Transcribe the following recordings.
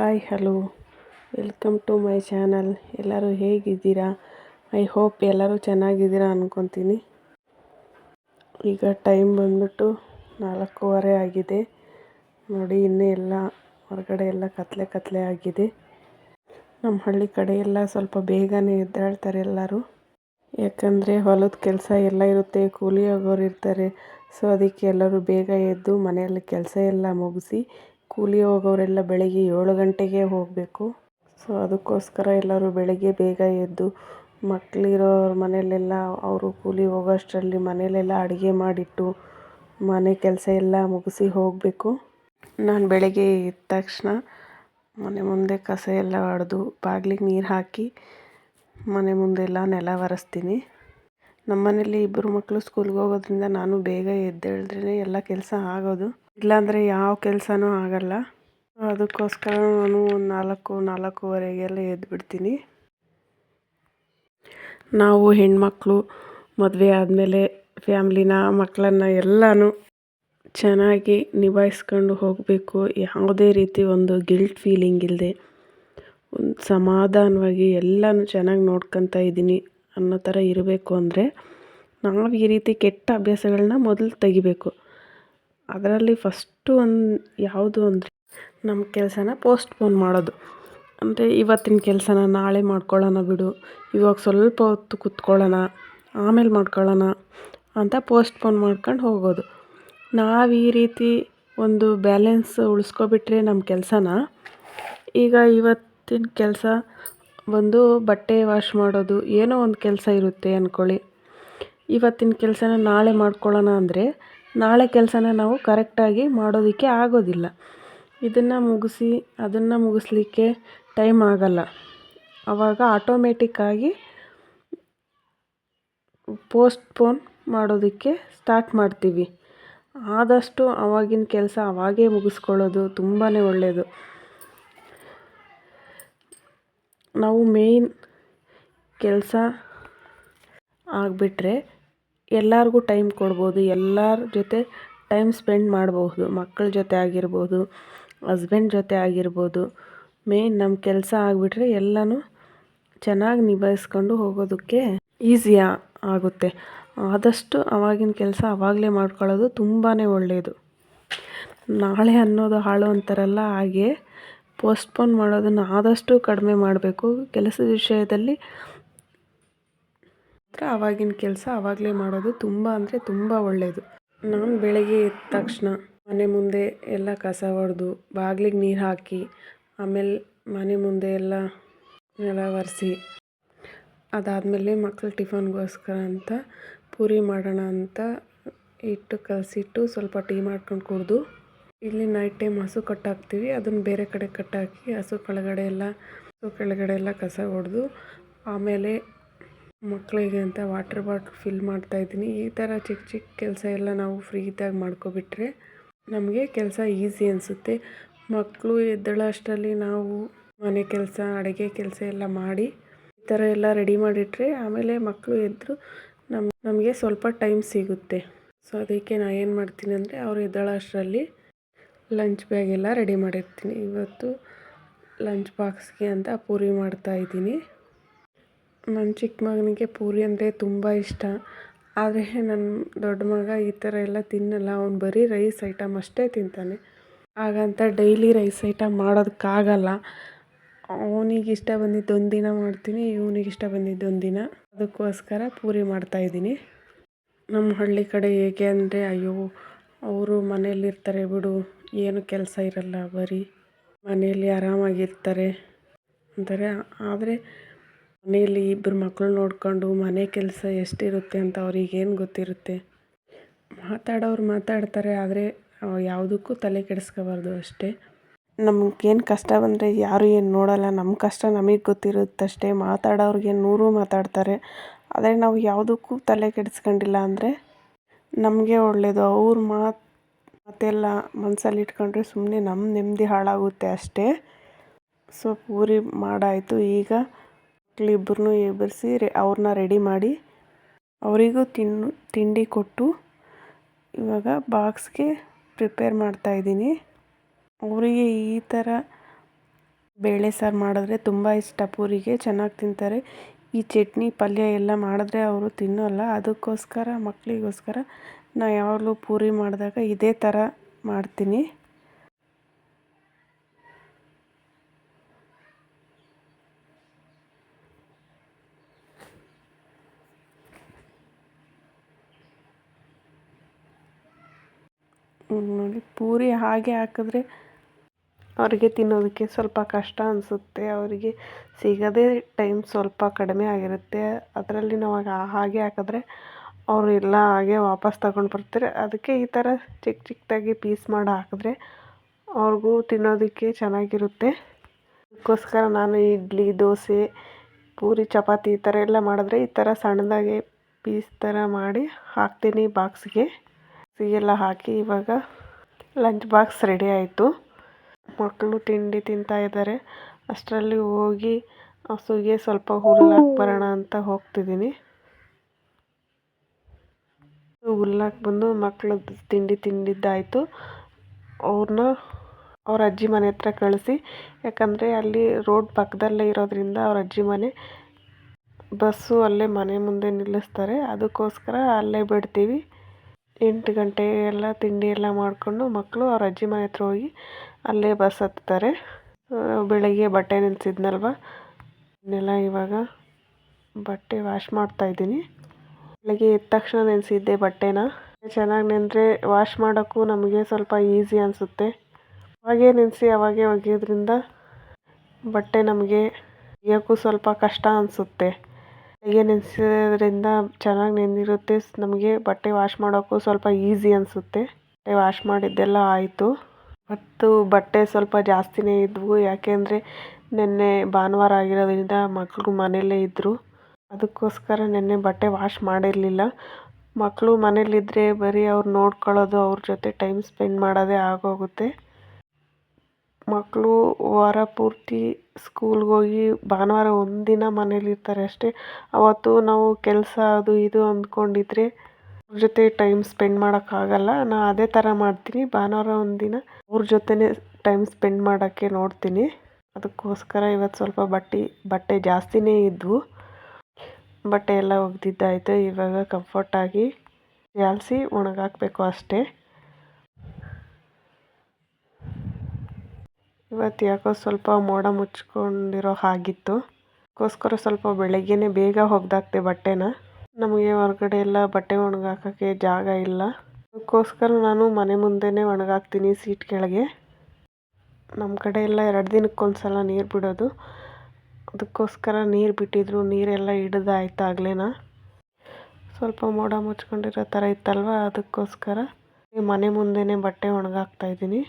Hi, hello. Welcome to my channel. ಎಲ್ಲರೂ ಹೇಗಿದ್ದೀರಾ? I hope ಎಲ್ಲರೂ ಚೆನ್ನಾಗಿದ್ದೀರಾ ಅಂದ್ಕೊತೀನಿ ಈಗ ಟೈಮ್ ಬಂದ್ಬಿಟ್ಟು ನಾಲ್ಕೂವರೆ ಆಗಿದೆ. ನೋಡಿ, ಇನ್ನೂ ಎಲ್ಲ ಹೊರಗಡೆ ಎಲ್ಲ ಕತ್ಲೆ ಕತ್ಲೆ ಆಗಿದೆ. ನಮ್ಮ ಹಳ್ಳಿ ಕಡೆ ಎಲ್ಲ ಸ್ವಲ್ಪ ಬೇಗನೆ ಎದ್ದಾಳ್ತಾರೆ ಎಲ್ಲರೂ. ಯಾಕಂದರೆ ಹೊಲದ ಕೆಲಸ ಎಲ್ಲ ಇರುತ್ತೆ ಕೂಲಿ ಆಗೋರು ಇರ್ತಾರೆ. ಸೊ, ಅದಕ್ಕೆ ಎಲ್ಲರೂ ಬೇಗ ಎದ್ದು ಮನೆಯಲ್ಲಿ ಕೆಲಸ ಎಲ್ಲ ಮುಗಿಸಿ ಕೂಲಿ ಹೋಗೋರೆಲ್ಲ ಬೆಳಗ್ಗೆ ಏಳು ಗಂಟೆಗೆ ಹೋಗಬೇಕು. ಸೊ ಅದಕ್ಕೋಸ್ಕರ ಎಲ್ಲರೂ ಬೆಳಗ್ಗೆ ಬೇಗ ಎದ್ದು ಮಕ್ಕಳಿರೋರ ಮನೆಯಲ್ಲೆಲ್ಲ, ಅವರು ಕೂಲಿ ಹೋಗೋಷ್ಟರಲ್ಲಿ ಮನೆಯಲ್ಲೆಲ್ಲ ಅಡುಗೆ ಮಾಡಿಟ್ಟು ಮನೆ ಕೆಲಸ ಎಲ್ಲ ಮುಗಿಸಿ ಹೋಗಬೇಕು. ನಾನು ಬೆಳಗ್ಗೆ ಎದ್ದ ತಕ್ಷಣ ಮನೆ ಮುಂದೆ ಕಸ ಎಲ್ಲ ಹೊಡೆದು ಬಾಗಿಲಿಗೆ ನೀರು ಹಾಕಿ ಮನೆ ಮುಂದೆಲ್ಲ ನೆಲ ಒರೆಸ್ತೀನಿ. ನಮ್ಮ ಮನೇಲಿ ಇಬ್ಬರು ಮಕ್ಕಳು ಸ್ಕೂಲ್ಗೆ ಹೋಗೋದ್ರಿಂದ ನಾನು ಬೇಗ ಎದ್ದೇಳಿದ್ರೆ ಎಲ್ಲ ಕೆಲಸ ಆಗೋದು. ಇಲ್ಲಾಂದರೆ ಯಾವ ಕೆಲಸನೂ ಆಗಲ್ಲ. ಅದಕ್ಕೋಸ್ಕರ ನಾನು ಒಂದು ನಾಲ್ಕು, ನಾಲ್ಕೂವರೆಗೆಲ್ಲ ಎದ್ದುಬಿಡ್ತೀನಿ ನಾವು ಹೆಣ್ಮಕ್ಳು, ಮದುವೆ ಆದಮೇಲೆ ಫ್ಯಾಮ್ಲಿನ ಮಕ್ಕಳನ್ನ ಎಲ್ಲನೂ ಚೆನ್ನಾಗಿ ನಿಭಾಯಿಸ್ಕೊಂಡು ಹೋಗಬೇಕು. ಯಾವುದೇ ರೀತಿ ಒಂದು ಗಿಲ್ಟ್ ಫೀಲಿಂಗ್ ಇಲ್ಲದೆ ಒಂದು ಸಮಾಧಾನವಾಗಿ ಎಲ್ಲನೂ ಚೆನ್ನಾಗಿ ನೋಡ್ಕೊತಾ ಇದ್ದೀನಿ ಅನ್ನೋ ಥರ ಇರಬೇಕು ಅಂದರೆ ನಾವು ಈ ರೀತಿ ಕೆಟ್ಟ ಅಭ್ಯಾಸಗಳನ್ನ ಮೊದಲು ತೆಗಿಬೇಕು. ಅದರಲ್ಲಿ ಫಸ್ಟು ಒಂದು ಯಾವುದು ಅಂದರೆ ನಮ್ಮ ಕೆಲಸನ ಪೋಸ್ಟ್ಪೋನ್ ಮಾಡೋದು. ಅಂದರೆ ಇವತ್ತಿನ ಕೆಲಸನ ನಾಳೆ ಮಾಡ್ಕೊಳ್ಳೋಣ ಬಿಡು, ಇವಾಗ ಸ್ವಲ್ಪ ಹೊತ್ತು ಕೂತ್ಕೊಳ್ಳೋಣ, ಆಮೇಲೆ ಮಾಡ್ಕೊಳ್ಳೋಣ ಅಂತ ಪೋಸ್ಟ್ಪೋನ್ ಮಾಡ್ಕೊಂಡು ಹೋಗೋದು. ನಾವು ಈ ರೀತಿ ಒಂದು ಬ್ಯಾಲೆನ್ಸ್ ಉಳಿಸ್ಕೊಬಿಟ್ರೆ ನಮ್ಮ ಕೆಲಸನ, ಈಗ ಇವತ್ತಿನ ಕೆಲಸ ಒಂದು ಬಟ್ಟೆ ವಾಶ್ ಮಾಡೋದು ಏನೋ ಒಂದು ಕೆಲಸ ಇರುತ್ತೆ ಅಂದ್ಕೊಳ್ಳಿ ಇವತ್ತಿನ ಕೆಲಸನ ನಾಳೆ ಮಾಡ್ಕೊಳ್ಳೋಣ ಅಂದರೆ ನಾಳೆ ಕೆಲಸನ ನಾವು ಕರೆಕ್ಟಾಗಿ ಮಾಡೋದಕ್ಕೆ ಆಗೋದಿಲ್ಲ. ಇದನ್ನು ಮುಗಿಸಿ, ಅದನ್ನು ಮುಗಿಸ್ಲಿಕ್ಕೆ ಟೈಮ್ ಆಗಲ್ಲ. ಆವಾಗ ಆಟೋಮೆಟಿಕ್ಕಾಗಿ ಪೋಸ್ಟ್ಪೋನ್ ಮಾಡೋದಕ್ಕೆ ಸ್ಟಾರ್ಟ್ ಮಾಡ್ತೀವಿ. ಆದಷ್ಟು ಆವಾಗಿನ ಕೆಲಸ ಅವಾಗೇ ಮುಗಿಸ್ಕೊಳ್ಳೋದು ತುಂಬಾ ಒಳ್ಳೆಯದು ನಾವು ಮೇಯ್ನ್ ಕೆಲಸ ಆಗಿಬಿಟ್ರೆ ಎಲ್ಲರಿಗೂ ಟೈಮ್ ಕೊಡ್ಬೋದು, ಎಲ್ಲರ ಜೊತೆ ಟೈಮ್ ಸ್ಪೆಂಡ್ ಮಾಡಬಹುದು, ಮಕ್ಕಳ ಜೊತೆ ಆಗಿರ್ಬೋದು, ಹಸ್ಬೆಂಡ್ ಜೊತೆ ಆಗಿರ್ಬೋದು. ಮೇನ್ ನಮ್ಮ ಕೆಲಸ ಆಗಿಬಿಟ್ರೆ ಎಲ್ಲನೂ ಚೆನ್ನಾಗಿ ನಿಭಾಯಿಸ್ಕೊಂಡು ಹೋಗೋದಕ್ಕೆ ಈಸಿ ಆಗುತ್ತೆ. ಆದಷ್ಟು ಅವಾಗಿನ ಕೆಲಸ ಆವಾಗಲೇ ಮಾಡ್ಕೊಳ್ಳೋದು ತುಂಬಾ ಒಳ್ಳೆಯದು ನಾಳೆ ಅನ್ನೋದು ಹಾಳು ಅಂತಾರಲ್ಲ, ಹಾಗೆ ಪೋಸ್ಟ್ಪೋನ್ ಮಾಡೋದನ್ನು ಆದಷ್ಟು ಕಡಿಮೆ ಮಾಡಬೇಕು. ಕೆಲಸದ ವಿಷಯದಲ್ಲಿ ಮಾತ್ರ ಆವಾಗಿನ ಕೆಲಸ ಆವಾಗಲೇ ಮಾಡೋದು ತುಂಬ ಅಂದರೆ ತುಂಬ ಒಳ್ಳೆಯದು ನಾನು ಬೆಳಗ್ಗೆ ಎದ್ದ ತಕ್ಷಣ ಮನೆ ಮುಂದೆ ಎಲ್ಲ ಕಸ ಹೊಡೆದು ಬಾಗಿಲಿಗೆ ನೀರು ಹಾಕಿ, ಆಮೇಲೆ ಮನೆ ಮುಂದೆ ಎಲ್ಲ ನೆಲ ಒರೆಸಿ, ಅದಾದಮೇಲೆ ಮಕ್ಕಳು ಟಿಫನ್ಗೋಸ್ಕರ ಅಂತ ಪೂರಿ ಮಾಡೋಣ ಅಂತ ಇಟ್ಟು ಕಲಸಿಟ್ಟು ಸ್ವಲ್ಪ ಟೀ ಮಾಡ್ಕೊಂಡು ಕುಡಿದು ಇಲ್ಲಿ ನೈಟ್ ಟೈಮ್ ಹಸು ಕಟ್ಟಾಕ್ತೀವಿ. ಅದನ್ನು ಬೇರೆ ಕಡೆ ಕಟ್ಟಾಕಿ ಹಸು ಕೆಳಗಡೆ ಎಲ್ಲ, ಹಸು ಕೆಳಗಡೆ ಎಲ್ಲ ಕಸ ಹೊಡೆದು ಆಮೇಲೆ ಮಕ್ಕಳಿಗೆ ಅಂತ ವಾಟರ್ ಬಾಟ್ಲ್ ಫಿಲ್ ಮಾಡ್ತಾ ಇದ್ದೀನಿ. ಈ ಥರ ಚಿಕ್ಕ ಚಿಕ್ಕ ಕೆಲಸ ಎಲ್ಲ ನಾವು ಫ್ರೀ ಇದ್ದಾಗ ಮಾಡ್ಕೊಬಿಟ್ರೆ ನಮಗೆ ಕೆಲಸ ಈಸಿ ಅನಿಸುತ್ತೆ. ಮಕ್ಕಳು ಎದ್ದಳಷ್ಟರಲ್ಲಿ ನಾವು ಮನೆ ಕೆಲಸ, ಅಡುಗೆ ಕೆಲಸ ಎಲ್ಲ ಮಾಡಿ ಈ ಥರ ಎಲ್ಲ ರೆಡಿ ಮಾಡಿಟ್ರೆ ಆಮೇಲೆ ಮಕ್ಕಳು ಎದ್ದರು ನಮ್ಮ ನಮಗೆ ಸ್ವಲ್ಪ ಟೈಮ್ ಸಿಗುತ್ತೆ. ಸೊ ಅದಕ್ಕೆ ನಾನು ಏನು ಮಾಡ್ತೀನಿ ಅಂದರೆ ಅವ್ರು ಎದ್ದಳಷ್ಟರಲ್ಲಿ ಲಂಚ್ ಬ್ಯಾಗ್ ಎಲ್ಲ ರೆಡಿ ಮಾಡಿರ್ತೀನಿ. ಇವತ್ತು ಲಂಚ್ ಬಾಕ್ಸ್ಗೆ ಅಂತ ಪೂರಿ ಮಾಡ್ತಾಯಿದ್ದೀನಿ ನನ್ನ ಚಿಕ್ಕ ಮಗನಿಗೆ ಪೂರಿ ಅಂದರೆ ತುಂಬ ಇಷ್ಟ. ಆದರೆ ನನ್ನ ದೊಡ್ಡ ಮಗ ಈ ಥರ ಎಲ್ಲ ತಿನ್ನಲ್ಲ. ಅವ್ನು ಬರೀ ರೈಸ್ ಐಟಮ್ ಅಷ್ಟೇ ತಿಂತಾನೆ. ಹಾಗಂತ ಡೈಲಿ ರೈಸ್ ಐಟಮ್ ಮಾಡೋದಕ್ಕಾಗಲ್ಲ. ಅವನಿಗೆ ಇಷ್ಟ ಬಂದಿದ್ದು ಒಂದಿನ ಮಾಡ್ತೀನಿ, ಇವ್ನಿಗೆ ಇಷ್ಟ ಬಂದಿದ್ದು ಒಂದಿನ ಅದಕ್ಕೋಸ್ಕರ ಪೂರಿ ಮಾಡ್ತಾಯಿದ್ದೀನಿ ನಮ್ಮ ಹಳ್ಳಿ ಕಡೆ ಹೇಗೆ ಅಂದರೆ, ಅಯ್ಯೋ, ಅವರು ಮನೆಯಲ್ಲಿರ್ತಾರೆ ಬಿಡು, ಏನು ಕೆಲಸ ಇರಲ್ಲ ಬರೀ. ಮನೆಯಲ್ಲಿ ಆರಾಮಾಗಿರ್ತಾರೆ ಅಂತಾರೆ. ಆದರೆ ಮನೆಯಲ್ಲಿ ಇಬ್ಬರು ಮಕ್ಕಳು ನೋಡಿಕೊಂಡು ಮನೆ ಕೆಲಸ ಎಷ್ಟಿರುತ್ತೆ ಅಂತ ಅವ್ರಿಗೇನು ಗೊತ್ತಿರುತ್ತೆ? ಮಾತಾಡೋರು ಮಾತಾಡ್ತಾರೆ, ಆದರೆ ಯಾವುದಕ್ಕೂ ತಲೆ ಕೆಡಿಸ್ಕೋಬಾರ್ದು ಅಷ್ಟೇ. ನಮಗೇನು ಕಷ್ಟ ಬಂದರೆ ಯಾರು ಏನು ನೋಡಲ್ಲ ನಮ್ಮ ಕಷ್ಟ ನಮಗೆ ಗೊತ್ತಿರುತ್ತಷ್ಟೇ. ಮಾತಾಡೋರಿಗೆ ನೂರು ಮಾತಾಡ್ತಾರೆ, ಆದರೆ ನಾವು ಯಾವುದಕ್ಕೂ ತಲೆ ಕೆಡಿಸ್ಕೊಂಡಿಲ್ಲ ಅಂದರೆ ನಮಗೆ ಒಳ್ಳೆಯದು ಅವ್ರ ಮಾತು, ಮಾತೆಲ್ಲ ಮನಸ್ಸಲ್ಲಿ ಇಟ್ಕೊಂಡ್ರೆ ಸುಮ್ಮನೆ ನಮ್ಮ ನೆಮ್ಮದಿ ಹಾಳಾಗುತ್ತೆ ಅಷ್ಟೇ. ಸೊ, ಪೂರಿ ಮಾಡಾಯಿತು. ಈಗ ಮಕ್ಕಳಿಬ್ಬರನ್ನೂ ಎಬ್ಬರಿಸಿ ರೆ ಅವ್ರನ್ನ ರೆಡಿ ಮಾಡಿ ಅವರಿಗೂ ತಿನ್ನು ತಿಂಡಿ ಕೊಟ್ಟು ಇವಾಗ ಬಾಕ್ಸ್ಗೆ ಪ್ರಿಪೇರ್ ಮಾಡ್ತಾಯಿದ್ದೀನಿ ಅವರಿಗೆ ಈ ಥರ ಬೇಳೆ ಸಾರು ಮಾಡಿದ್ರೆ ತುಂಬ ಇಷ್ಟ. ಪೂರಿಗೆ ಚೆನ್ನಾಗಿ ತಿಂತಾರೆ. ಈ ಚಟ್ನಿ ಪಲ್ಯ ಎಲ್ಲ ಮಾಡಿದ್ರೆ ಅವರು ತಿನ್ನೋಲ್ಲ. ಅದಕ್ಕೋಸ್ಕರ ಮಕ್ಕಳಿಗೋಸ್ಕರ ನಾ ಯಾವಾಗಲೂ ಪೂರಿ ಮಾಡಿದಾಗ ಇದೇ ಥರ ಮಾಡ್ತೀನಿ. ನೋಡಿ. ಪೂರಿ ಹಾಗೆ ಹಾಕಿದ್ರೆ ಅವರಿಗೆ ತಿನ್ನೋದಕ್ಕೆ ಸ್ವಲ್ಪ ಕಷ್ಟ ಅನಿಸುತ್ತೆ. ಅವರಿಗೆ ಸಿಗೋದೇ ಟೈಮ್ ಸ್ವಲ್ಪ ಕಡಿಮೆ ಆಗಿರುತ್ತೆ. ಅದರಲ್ಲಿ ನಾವು ಹಾಗೆ ಹಾಕಿದ್ರೆ ಅವರು ಎಲ್ಲ ಹಾಗೆ ವಾಪಸ್ ತಗೊಂಡು ಬರ್ತಾರೆ. ಅದಕ್ಕೆ ಈ ಥರ ಚಿಕ್ಕ ಚಿಕ್ಕದಾಗಿ ಪೀಸ್ ಮಾಡಿ ಹಾಕಿದ್ರೆ ಅವ್ರಿಗೂ ತಿನ್ನೋದಕ್ಕೆ ಚೆನ್ನಾಗಿರುತ್ತೆ. ಅದಕ್ಕೋಸ್ಕರ ನಾನು ಇಡ್ಲಿ, ದೋಸೆ, ಪೂರಿ, ಚಪಾತಿ ಈ ಥರ ಎಲ್ಲ ಮಾಡಿದ್ರೆ ಈ ಥರ ಸಣ್ಣದಾಗಿ ಪೀಸ್ ಥರ ಮಾಡಿ ಹಾಕ್ತೀನಿ ಬಾಕ್ಸ್ಗೆ ಎಲ್ಲ ಹಾಕಿ ಇವಾಗ ಲಂಚ್ ಬಾಕ್ಸ್ ರೆಡಿ ಆಯಿತು. ಮಕ್ಕಳು ತಿಂಡಿ ತಿಂತಾ ಇದ್ದಾರೆ. ಅಷ್ಟರಲ್ಲಿ ಹೋಗಿ ಹಸುಗೆ ಸ್ವಲ್ಪ ಹುಲ್ಲಾಕಿ ಬರೋಣ ಅಂತ ಹೋಗ್ತಿದ್ದೀನಿ. ಹುಲ್ಲಾಕಿ ಬಂದು ಮಕ್ಕಳು ತಿಂಡಿ ತಿಂದಿದ್ದಾಯಿತು. ಅವ್ರನ್ನ ಅವ್ರ ಅಜ್ಜಿ ಮನೆ ಹತ್ರ ಕಳಿಸಿ. ಯಾಕಂದರೆ ಅಲ್ಲಿ ರೋಡ್ ಪಕ್ಕದಲ್ಲೇ ಇರೋದ್ರಿಂದ ಅವ್ರ ಅಜ್ಜಿ ಮನೆ, ಬಸ್ಸು ಅಲ್ಲೇ ಮನೆ ಮುಂದೆ ನಿಲ್ಲಿಸ್ತಾರೆ. ಅದಕ್ಕೋಸ್ಕರ ಅಲ್ಲೇ ಬಿಡ್ತೀವಿ. ಎಂಟು ಗಂಟೆ ಎಲ್ಲ ತಿಂಡಿ ಎಲ್ಲ ಮಾಡಿಕೊಂಡು ಮಕ್ಕಳು ಅವ್ರ ಅಜ್ಜಿ ಮನೆ ಹತ್ರ ಹೋಗಿ ಅಲ್ಲೇ ಬಸ್ ಹತ್ತಾರೆ ಬೆಳಗ್ಗೆ ಬಟ್ಟೆ ನೆನೆಸಿದ್ನಲ್ವ? ಇದನ್ನೆಲ್ಲ ಇವಾಗ ಬಟ್ಟೆ ವಾಶ್ ಮಾಡ್ತಾಯಿದ್ದೀನಿ ಬೆಳಗ್ಗೆ ಎದ್ದ ತಕ್ಷಣ ನೆನೆಸಿದ್ದೆ ಬಟ್ಟೆನ. ಚೆನ್ನಾಗಿ ನೆನೆದ್ರೆ ವಾಶ್ ಮಾಡೋಕ್ಕೂ ನಮಗೆ ಸ್ವಲ್ಪ ಈಸಿ ಅನಿಸುತ್ತೆ. ಅವಾಗೇ ನೆನೆಸಿ, ಅವಾಗೇ ಒಗೆಯೋದ್ರಿಂದ ಬಟ್ಟೆ ನಮಗೆ ಒಗೆಯೋಕ್ಕೂ ಸ್ವಲ್ಪ ಕಷ್ಟ ಅನಿಸುತ್ತೆ. ಬೆಳಗ್ಗೆ ನೆನೆಸೋದ್ರಿಂದ ಚೆನ್ನಾಗಿ ನೆನೆದಿರುತ್ತೆ ನಮಗೆ ಬಟ್ಟೆ ವಾಶ್ ಮಾಡೋಕ್ಕೂ ಸ್ವಲ್ಪ ಈಸಿ ಅನಿಸುತ್ತೆ. ಬಟ್ಟೆ ವಾಶ್ ಮಾಡಿದ್ದೆಲ್ಲ ಆಯಿತು. ಮತ್ತು ಬಟ್ಟೆ ಸ್ವಲ್ಪ ಜಾಸ್ತಿನೇ ಇದ್ದವು ಯಾಕೆಂದರೆ ನಿನ್ನೆ ಭಾನುವಾರ ಆಗಿರೋದ್ರಿಂದ ಮಕ್ಕಳು ಮನೆಯಲ್ಲೇ ಇದ್ದರು ಅದಕ್ಕೋಸ್ಕರ ನಿನ್ನೆ ಬಟ್ಟೆ ವಾಶ್ ಮಾಡಿರಲಿಲ್ಲ. ಮಕ್ಕಳು ಮನೇಲಿದ್ದರೆ ಬರೀ ಅವ್ರು ನೋಡ್ಕೊಳ್ಳೋದು, ಅವ್ರ ಜೊತೆ ಟೈಮ್ ಸ್ಪೆಂಡ್ ಮಾಡೋದೇ ಆಗೋಗುತ್ತೆ. ಮಕ್ಕಳು ವಾರ ಪೂರ್ತಿ ಸ್ಕೂಲ್ಗೆ ಹೋಗಿ ಭಾನುವಾರ ಒಂದಿನ ಮನೇಲಿರ್ತಾರೆ ಅಷ್ಟೇ. ಅವತ್ತು ನಾವು ಕೆಲಸ ಅದು ಇದು ಅಂದ್ಕೊಂಡಿದ್ರೆ ಅವ್ರ ಜೊತೆ ಟೈಮ್ ಸ್ಪೆಂಡ್ ಮಾಡೋಕ್ಕಾಗಲ್ಲ. ನಾನು ಅದೇ ಥರ ಮಾಡ್ತೀನಿ. ಭಾನುವಾರ ಒಂದಿನ ಅವ್ರ ಜೊತೆನೇ ಟೈಮ್ ಸ್ಪೆಂಡ್ ಮಾಡೋಕ್ಕೆ ನೋಡ್ತೀನಿ. ಅದಕ್ಕೋಸ್ಕರ ಇವತ್ತು ಸ್ವಲ್ಪ ಬಟ್ಟೆ ಬಟ್ಟೆ ಜಾಸ್ತಿನೇ ಇದ್ವು. ಬಟ್ಟೆ ಎಲ್ಲ ಒಗೆದಿದ್ದಾಯಿತು. ಇವಾಗ ಕಂಫರ್ಟಾಗಿ ಜಾಲಿಸಿ ಒಣಗಾಕಬೇಕು ಅಷ್ಟೇ. ಇವತ್ತು ಯಾಕೋ ಸ್ವಲ್ಪ ಮೋಡ ಮುಚ್ಕೊಂಡಿರೋ ಹಾಗಿತ್ತು. ಅದಕ್ಕೋಸ್ಕರ ಸ್ವಲ್ಪ ಬೆಳಗ್ಗೆನೇ ಬೇಗ ಒಗ್ದಾಕ್ದೆ ಬಟ್ಟೆನ. ನಮಗೆ ಹೊರಗಡೆ ಎಲ್ಲ ಬಟ್ಟೆ ಒಣಗಾಕೋಕ್ಕೆ ಜಾಗ ಇಲ್ಲ. ಅದಕ್ಕೋಸ್ಕರ ನಾನು ಮನೆ ಮುಂದೆನೇ ಒಣಗಾಕ್ತೀನಿ ಸೀಟ್ ಕೆಳಗೆ. ನಮ್ಮ ಕಡೆ ಎಲ್ಲ ಎರಡು ದಿನಕ್ಕೊಂದ್ಸಲ ನೀರು ಬಿಡೋದು. ಅದಕ್ಕೋಸ್ಕರ ನೀರು ಬಿಟ್ಟಿದ್ರು ನೀರೆಲ್ಲ ಹಿಡ್ದಾಯ್ತಾಗ್ಲೇನ? ಸ್ವಲ್ಪ ಮೋಡ ಮುಚ್ಕೊಂಡಿರೋ ಥರ ಇತ್ತಲ್ವ? ಅದಕ್ಕೋಸ್ಕರ ಮನೆ ಮುಂದೆನೇ ಬಟ್ಟೆ ಒಣಗಾಕ್ತಾಯಿದ್ದೀನಿ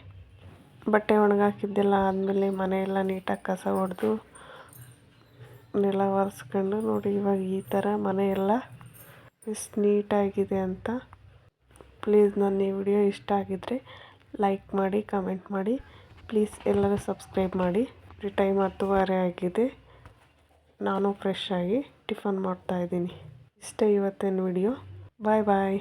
ಬಟ್ಟೆ ಒಣಗಾಕಿದ್ದೆಲ್ಲ ಆದಮೇಲೆ ಮನೆಯೆಲ್ಲ ನೀಟಾಗಿ ಕಸ ಹೊಡೆದು ನೆಲ ಒರೆಸ್ಕೊಂಡು ನೋಡಿ ಇವಾಗ ಈ ಥರ ಮನೆಯೆಲ್ಲ ಎಷ್ಟು ನೀಟಾಗಿದೆ ಅಂತ. ಪ್ಲೀಸ್ ನನ್ನ ಈ ವಿಡಿಯೋ ಇಷ್ಟ ಆಗಿದ್ದರೆ ಲೈಕ್ ಮಾಡಿ ಕಮೆಂಟ್ ಮಾಡಿ. ಪ್ಲೀಸ್ ಎಲ್ಲರೂ ಸಬ್ಸ್ಕ್ರೈಬ್ ಮಾಡಿ. ಟೈಮ್ ಹತ್ತುವರೆ ಆಗಿದೆ. ನಾನು ಫ್ರೆಶ್ ಆಗಿ ಟಿಫನ್ ಮಾಡ್ತಾಯಿದ್ದೀನಿ ಇಷ್ಟೇ ಇವತ್ತಿನ ವಿಡಿಯೋ. ಬಾಯ್ ಬಾಯ್